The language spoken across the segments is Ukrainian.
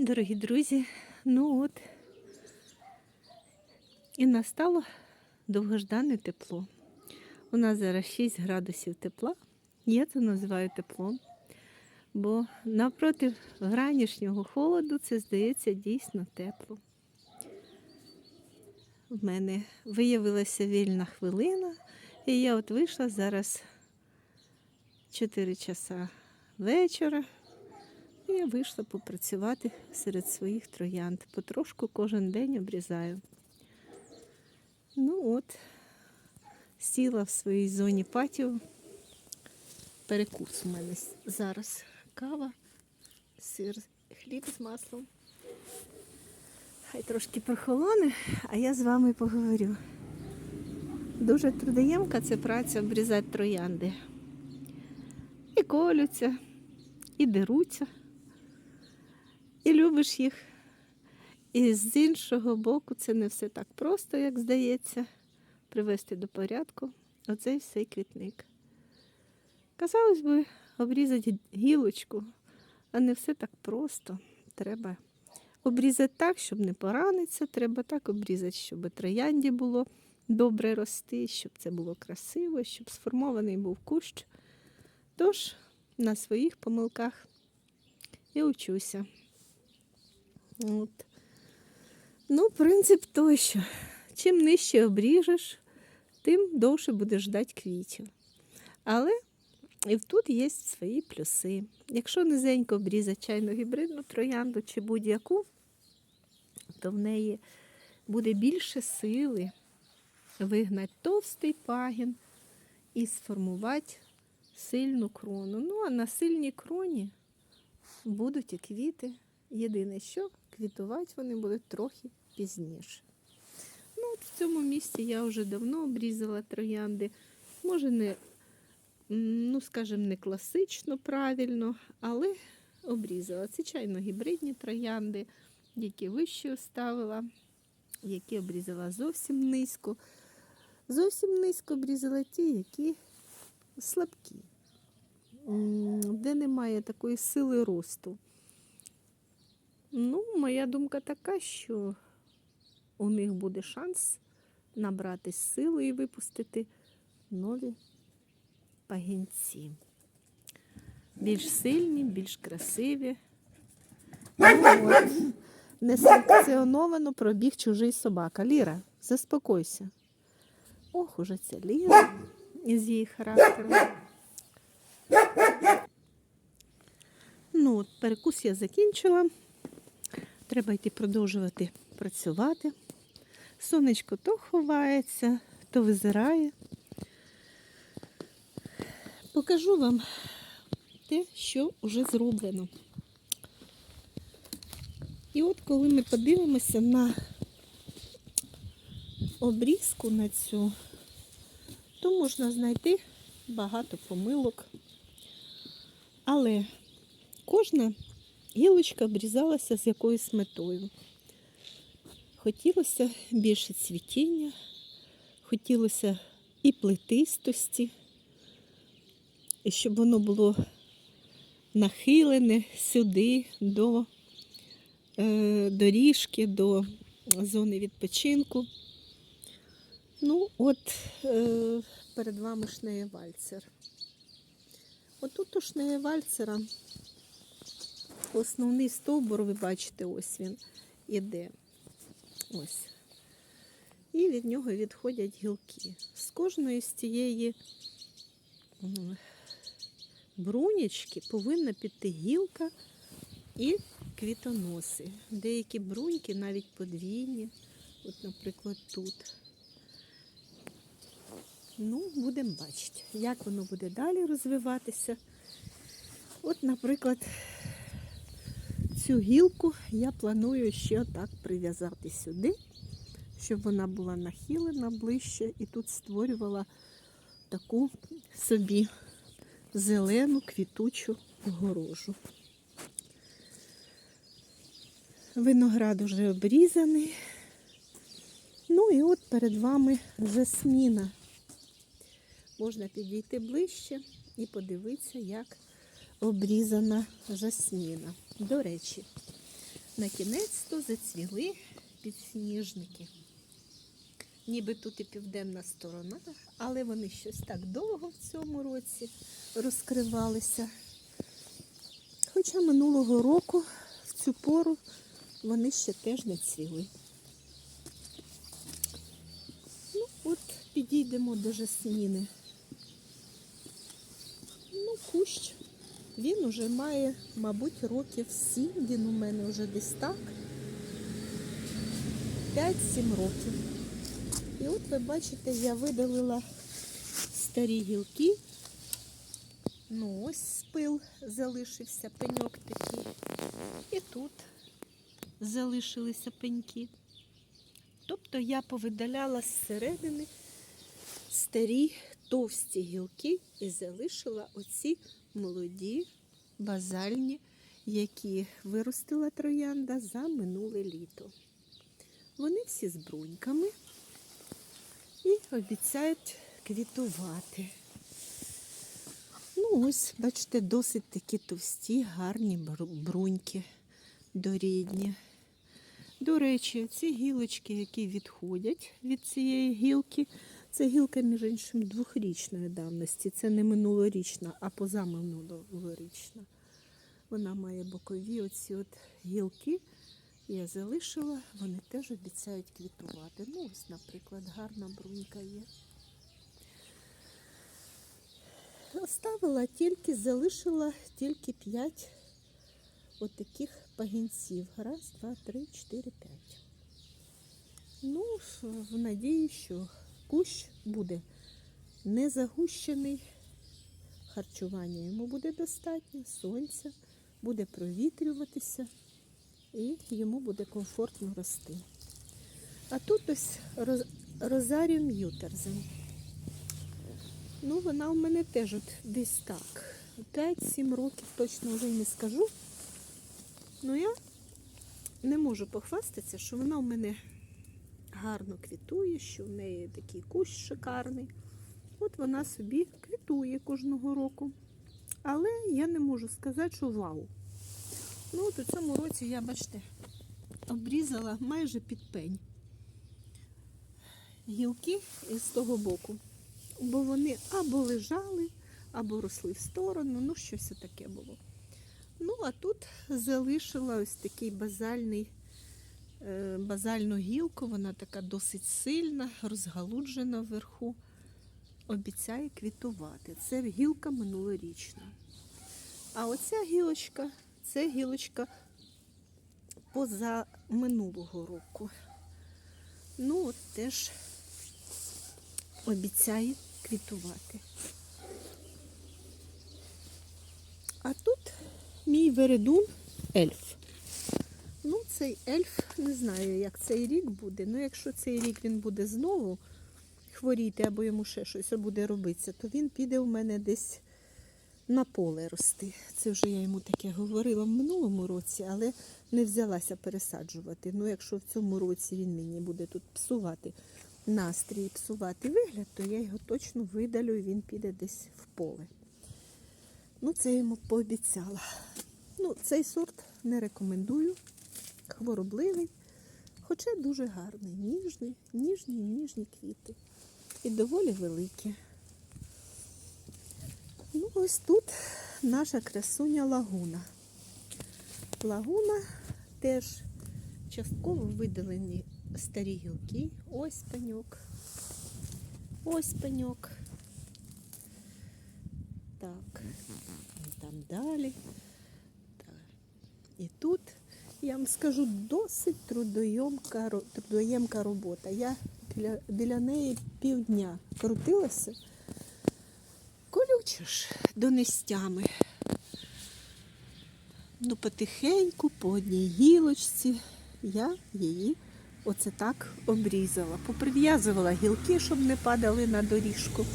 Дорогі друзі, ну от і настало довгождане тепло. У нас зараз 6 градусів тепла. Я це називаю теплом, бо напроти вранішнього холоду це здається дійсно тепло. В мене виявилася вільна хвилина, і я от вийшла зараз 4 часа вечора. І я вийшла попрацювати серед своїх троянд. Потрошку кожен день обрізаю. Ну от, сіла в своїй зоні патіо. Перекус у мене зараз кава, сир, хліб з маслом. Хай трошки прохолоне, а я з вами поговорю. Дуже трудоємка це праця обрізати троянди. І колються, і деруться і любиш їх. І з іншого боку, це не все так просто, як здається, привести до порядку оцей всей квітник. Казалось би, обрізати гілочку, а не все так просто. Треба обрізати так, щоб не поранитися, треба так обрізати, щоб троянді було добре рости, щоб це було красиво, щоб сформований був кущ. Тож на своїх помилках і учуся. От. Ну, принцип той, що чим нижче обріжеш, тим довше будеш ждати квітів. Але і тут є свої плюси. Якщо низенько обрізати чайну гібридну троянду чи будь-яку, то в неї буде більше сили вигнати товстий пагін і сформувати сильну крону. Ну, а на сильній кроні будуть і квіти. Єдине, що квітувати вони будуть трохи пізніше. Ну, от в цьому місці я вже давно обрізала троянди. Може, не, ну, скажімо, не класично правильно, але обрізала. Це чайно гібридні троянди, які вище ставила, які обрізала зовсім низько. Зовсім низько обрізала ті, які слабкі, де немає такої сили росту. Ну, моя думка така, що у них буде шанс набрати сили і випустити нові пагінці. Більш сильні, більш красиві. Ну. Несанкціоновано пробіг чужий собака. Ліра, заспокойся. Ох, уже ця Ліра із її характером. Ну, от, перекус я закінчила. Треба йти продовжувати працювати. Сонечко то ховається, то визирає. Покажу вам те, що вже зроблено. І от коли ми подивимося на обрізку на цю, то можна знайти багато помилок. Але кожна гілочка обрізалася з якоюсь метою. Хотілося більше цвітіння, хотілося і плетистості, і щоб воно було нахилене сюди до е, доріжки, до зони відпочинку. Ну, от е, перед вами шнеєвальцер. Отут у шнеєвальцера основний стовбур, ви бачите, ось він іде. Ось. І від нього відходять гілки. З кожної з цієї м, брунячки повинна піти гілка і квітоноси. Деякі бруньки навіть подвійні. От, наприклад, тут. Ну, будемо бачити, як воно буде далі розвиватися. От, наприклад, цю гілку я планую ще так прив'язати сюди, щоб вона була нахилена ближче і тут створювала таку собі зелену квітучу горожу. Виноград уже обрізаний. Ну і от перед вами жасміна. Можна підійти ближче і подивитися, як обрізана жасміна. До речі, на кінець-то зацвіли підсніжники. Ніби тут і південна сторона, але вони щось так довго в цьому році розкривалися. Хоча минулого року в цю пору вони ще теж не цвіли. Ну, от підійдемо до жасміни. Ну, кущ. Він уже має, мабуть, років сім. Він у мене вже десь так. 5-7 років. І от ви бачите, я видалила старі гілки. Ну, ось спил залишився, пеньок такий. І тут залишилися пеньки. Тобто я повидаляла зсередини старі товсті гілки і залишила оці молоді базальні, які виростила троянда за минуле літо. Вони всі з бруньками і обіцяють квітувати. Ну, ось, бачите, досить такі товсті, гарні бруньки дорідні. До речі, ці гілочки, які відходять від цієї гілки, це гілка, між іншим, двохрічної давності. Це не минулорічна, а позаминулорічна. Вона має бокові оці от гілки. Я залишила, вони теж обіцяють квітувати. Ну, ось, наприклад, гарна брунька є. Оставила тільки, залишила тільки 5 отаких пагінців. Раз, два, три, чотири, п'ять. Ну, в надії, що кущ буде не загущений, харчування йому буде достатньо, сонця, буде провітрюватися і йому буде комфортно рости. А тут ось роз- розаріум ютерзен. Ну, вона у мене теж от десь так. 5-7 років точно вже не скажу. Ну я не можу похвастатися, що вона у мене гарно квітує, що в неї такий кущ шикарний. От вона собі квітує кожного року. Але я не можу сказати, що вау. Ну, от у цьому році я, бачите, обрізала майже під пень гілки з того боку. Бо вони або лежали, або росли в сторону, ну щось таке було. Ну, а тут залишила ось такий базальний, базальну гілку, вона така досить сильна, розгалуджена вверху. Обіцяє квітувати. Це гілка минулорічна. А оця гілочка це гілочка поза минулого року. Ну, от теж обіцяє квітувати. А тут мій вередун ельф. Ну, цей ельф, не знаю, як цей рік буде. Ну, якщо цей рік він буде знову хворіти або йому ще щось буде робитися, то він піде у мене десь на поле рости. Це вже я йому таке говорила в минулому році, але не взялася пересаджувати. Ну, якщо в цьому році він мені буде тут псувати настрій, псувати вигляд, то я його точно видалю і він піде десь в поле. Ну, це я йому пообіцяла. Ну, цей сорт не рекомендую. Хворобливий, хоча дуже гарний, ніжний, ніжні, ніжні квіти. І доволі великі. Ну, ось тут наша красуня лагуна. Лагуна теж частково видалені старі гілки. Ось пеньок. Ось пеньок. Так, і там далі. Так. І тут, я вам скажу, досить трудоємка, трудоємка робота. Я біля, біля неї півдня крутилася. Колюче ж донестями. Ну, потихеньку, по одній гілочці, я її оце так обрізала. Поприв'язувала гілки, щоб не падали на доріжку.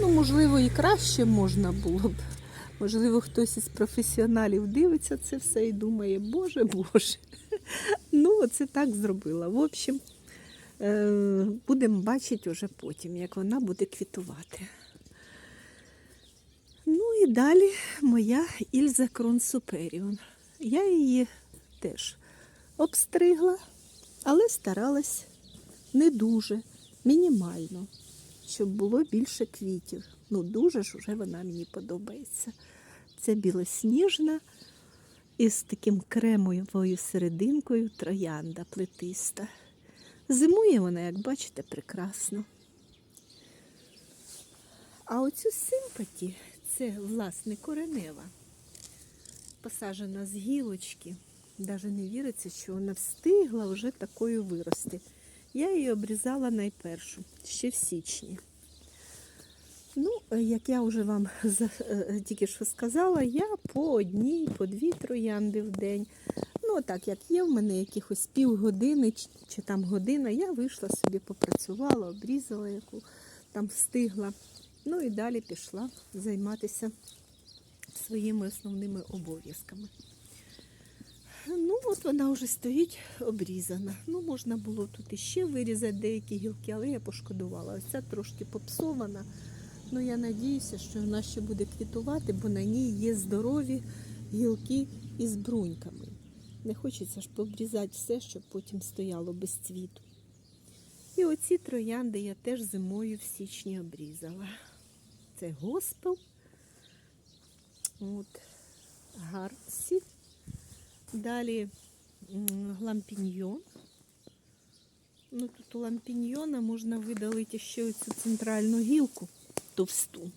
Ну, можливо, і краще можна було б. Можливо, хтось із професіоналів дивиться це все і думає, боже, боже. Ну, оце так зробила. В общем, е, будемо бачити вже потім, як вона буде квітувати. Ну і далі моя Ільза Крон Суперіон. Я її теж обстригла, але старалась не дуже, мінімально, щоб було більше квітів. Ну, дуже ж уже вона мені подобається. Це білосніжна із таким кремовою серединкою троянда плетиста. Зимує вона, як бачите, прекрасно. А оцю симпаті це власне коренева, посаджена з гілочки. Навіть не віриться, що вона встигла вже такою вирости. Я її обрізала найпершу, ще в січні. Ну, е, як я вже вам е, тільки що сказала, я по одній, по дві троянди в день. Ну, так як є в мене якихось півгодини чи, чи там година, я вийшла собі, попрацювала, обрізала, яку там встигла. Ну і далі пішла займатися своїми основними обов'язками. Ну, от вона вже стоїть обрізана. Ну, можна було тут іще вирізати деякі гілки, але я пошкодувала. Ось ця трошки попсована. Ну, я надіюся, що вона ще буде квітувати, бо на ній є здорові гілки із бруньками. Не хочеться ж пообрізати все, щоб потім стояло без цвіту. І оці троянди я теж зимою в січні обрізала. Це госпел. От, гарці. Далі лампіньйон. Ну, тут у лампіньйона можна видалити ще оцю центральну гілку товсту.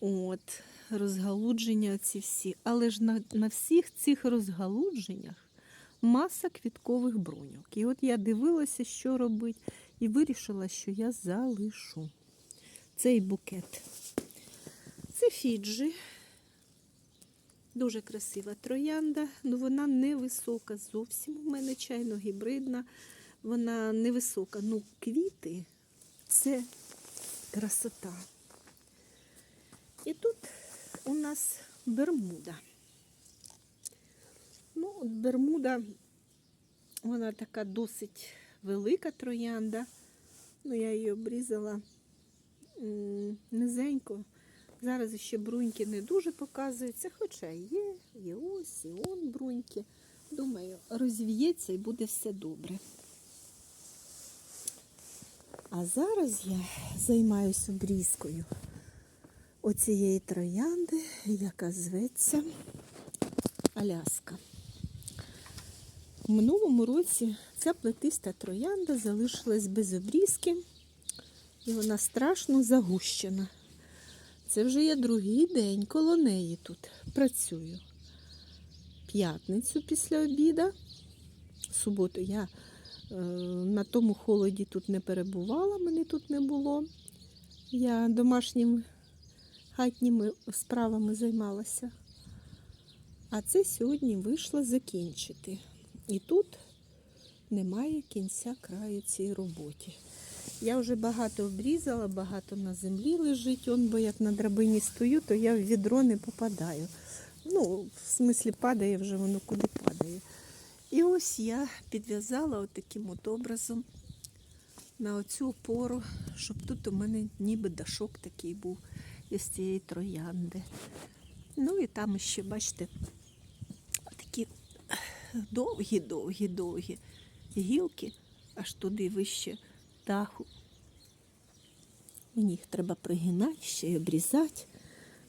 От, розгалудження ці всі. Але ж на, на всіх цих розгалудженнях маса квіткових бруньок. І от я дивилася, що робити, і вирішила, що я залишу цей букет. Це фіджі. Дуже красива троянда, але вона невисока зовсім. У мене чайно гібридна. Вона невисока. Ну, квіти це красота. І тут у нас Бермуда. Ну, Бермуда, вона така досить велика троянда. Ну, я її обрізала низенько. Зараз ще бруньки не дуже показуються, хоча є, є ось, і он бруньки. Думаю, розвіється і буде все добре. А зараз я займаюся обрізкою оцієї троянди, яка зветься Аляска. У минулому році ця плетиста троянда залишилась без обрізки, і вона страшно загущена. Це вже я другий день коло неї тут працюю. П'ятницю після обіда. Суботу я на тому холоді тут не перебувала, мене тут не було. Я домашніми хатніми справами займалася. А це сьогодні вийшла закінчити. І тут немає кінця краю цій роботі. Я вже багато обрізала, багато на землі лежить. Он, бо як на драбині стою, то я в відро не попадаю. Ну, в смислі падає вже воно куди падає. І ось я підв'язала отаким от образом на оцю опору, щоб тут у мене ніби дашок такий був із цієї троянди. Ну і там ще, бачите, такі довгі, довгі, довгі гілки, аж туди вище даху. Мені їх треба пригинати, ще й обрізати.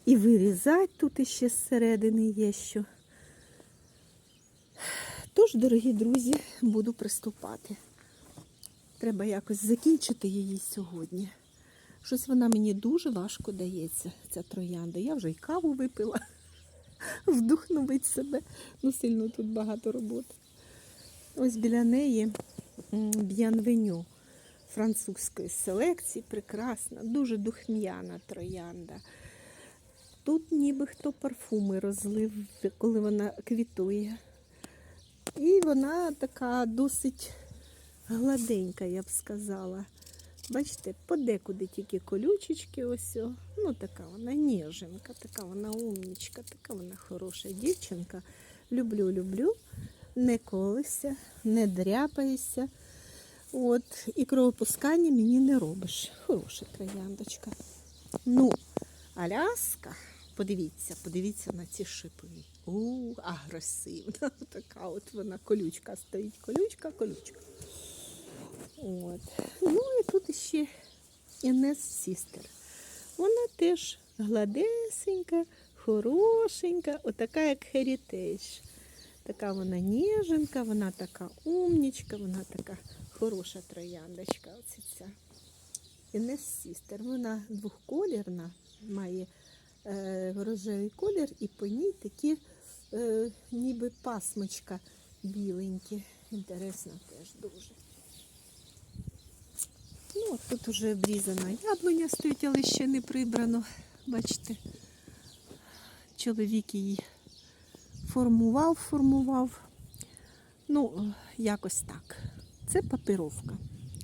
І вирізати тут іще зсередини є що. Тож, дорогі друзі, буду приступати. Треба якось закінчити її сьогодні. Щось вона мені дуже важко дається, ця троянда. Я вже й каву випила, вдухнувить себе. Ну, сильно тут багато роботи. Ось біля неї б'янвеню французької селекції, прекрасна, дуже духм'яна троянда. Тут ніби хто парфуми розлив, коли вона квітує. І вона така досить гладенька, я б сказала. Бачите, подекуди тільки колючечки, ось. Ну, така вона ніженка, така вона умнічка, така вона хороша дівчинка. Люблю, люблю. Не колися, не дряпаєшся. От, і кровопускання мені не робиш. Хороша трояндочка. Ну, Аляска Подивіться, подивіться на ці шипи. У, агресивна. Така от вона колючка стоїть. Колючка, колючка. От. Ну і тут ще Інес Сістер. Вона теж гладесенька, хорошенька, отака, як Heritage. Така вона ніженька, вона така умнічка, вона така хороша трояндочка. Оце ця. Інес Сістер. Вона двохколірна, має е, рожевий колір і по ній такі е, ніби пасмочка біленькі. Інтересно теж дуже. Ну, от тут уже обрізана яблуня стоїть, але ще не прибрано. Бачите, чоловік її формував, формував. Ну, якось так. Це папіровка.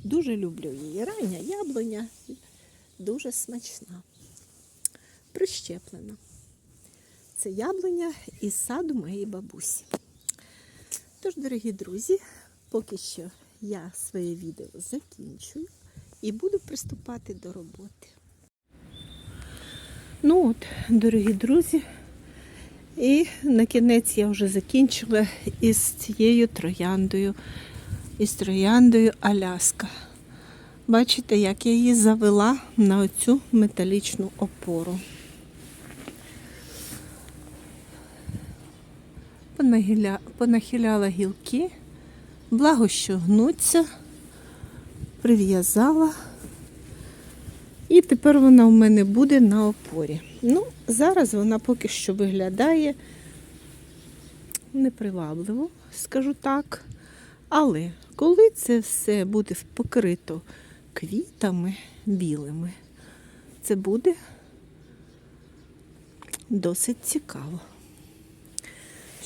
Дуже люблю її. Рання яблуня дуже смачна. Прищеплена. Це яблуня із саду моєї бабусі. Тож, дорогі друзі, поки що я своє відео закінчую і буду приступати до роботи. Ну от, дорогі друзі, і на кінець я вже закінчила із цією трояндою, із трояндою Аляска. Бачите, як я її завела на оцю металічну опору. Понагиля- Понахиляла гілки, благо що гнуться, прив'язала. І тепер вона в мене буде на опорі. Ну, зараз вона поки що виглядає непривабливо, скажу так. Але коли це все буде покрито квітами білими, це буде досить цікаво.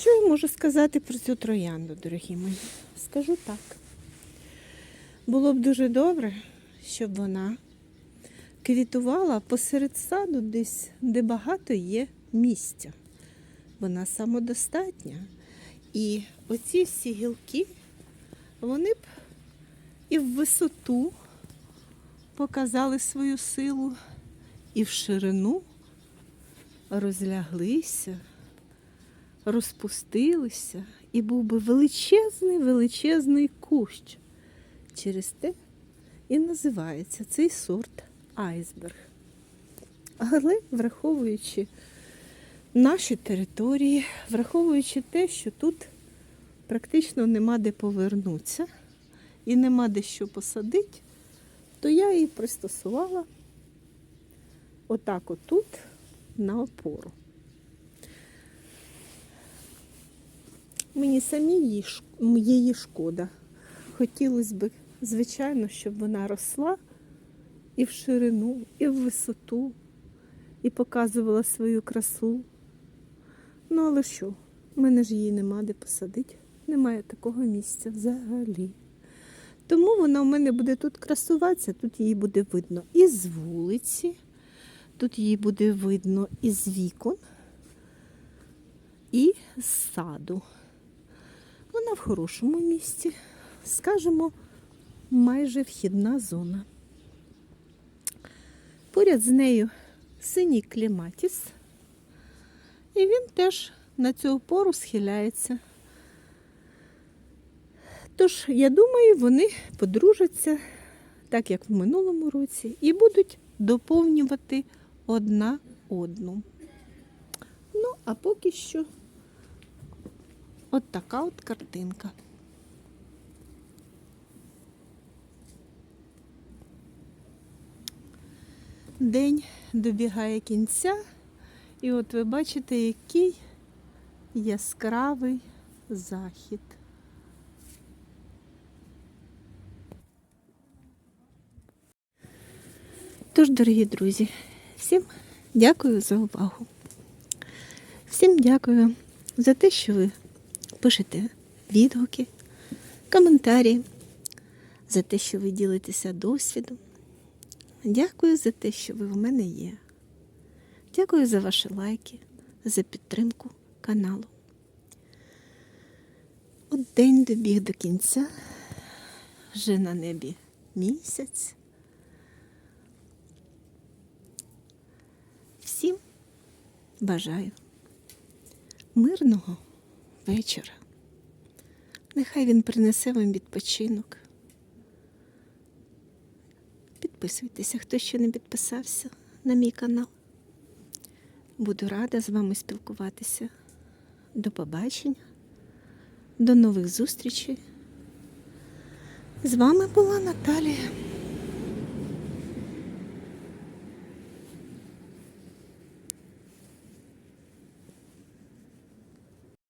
Що я можу сказати про цю троянду, дорогі мої? Скажу так. Було б дуже добре, щоб вона квітувала посеред саду десь, де багато є місця. Вона самодостатня. І оці всі гілки, вони б і в висоту показали свою силу, і в ширину розляглися, розпустилися, і був би величезний, величезний кущ. Через те і називається цей сорт айсберг. Але враховуючи наші території, враховуючи те, що тут практично нема де повернутися і нема де що посадити, то я її пристосувала отак отут на опору. Мені самі її, шкода. Хотілося б, звичайно, щоб вона росла і в ширину, і в висоту, і показувала свою красу. Ну, але що? В мене ж її нема де посадити. Немає такого місця взагалі. Тому вона в мене буде тут красуватися, тут її буде видно і з вулиці, тут її буде видно і з вікон, і з саду. Вона в хорошому місці, скажімо, майже вхідна зона. Поряд з нею синій кліматіс, і він теж на цю опору схиляється. Тож, я думаю, вони подружаться, так як в минулому році, і будуть доповнювати одна одну. Ну, а поки що от така от картинка. День добігає кінця, і от ви бачите, який яскравий захід. Тож, дорогі друзі, всім дякую за увагу. Всім дякую за те, що ви пишете відгуки, коментарі, за те, що ви ділитеся досвідом. Дякую за те, що ви в мене є. Дякую за ваші лайки, за підтримку каналу. От день добіг до кінця, вже на небі місяць. Всім бажаю мирного вечора. Нехай він принесе вам відпочинок. Підписуйтеся, хто ще не підписався на мій канал. Буду рада з вами спілкуватися. До побачення, до нових зустрічей. З вами була Наталія.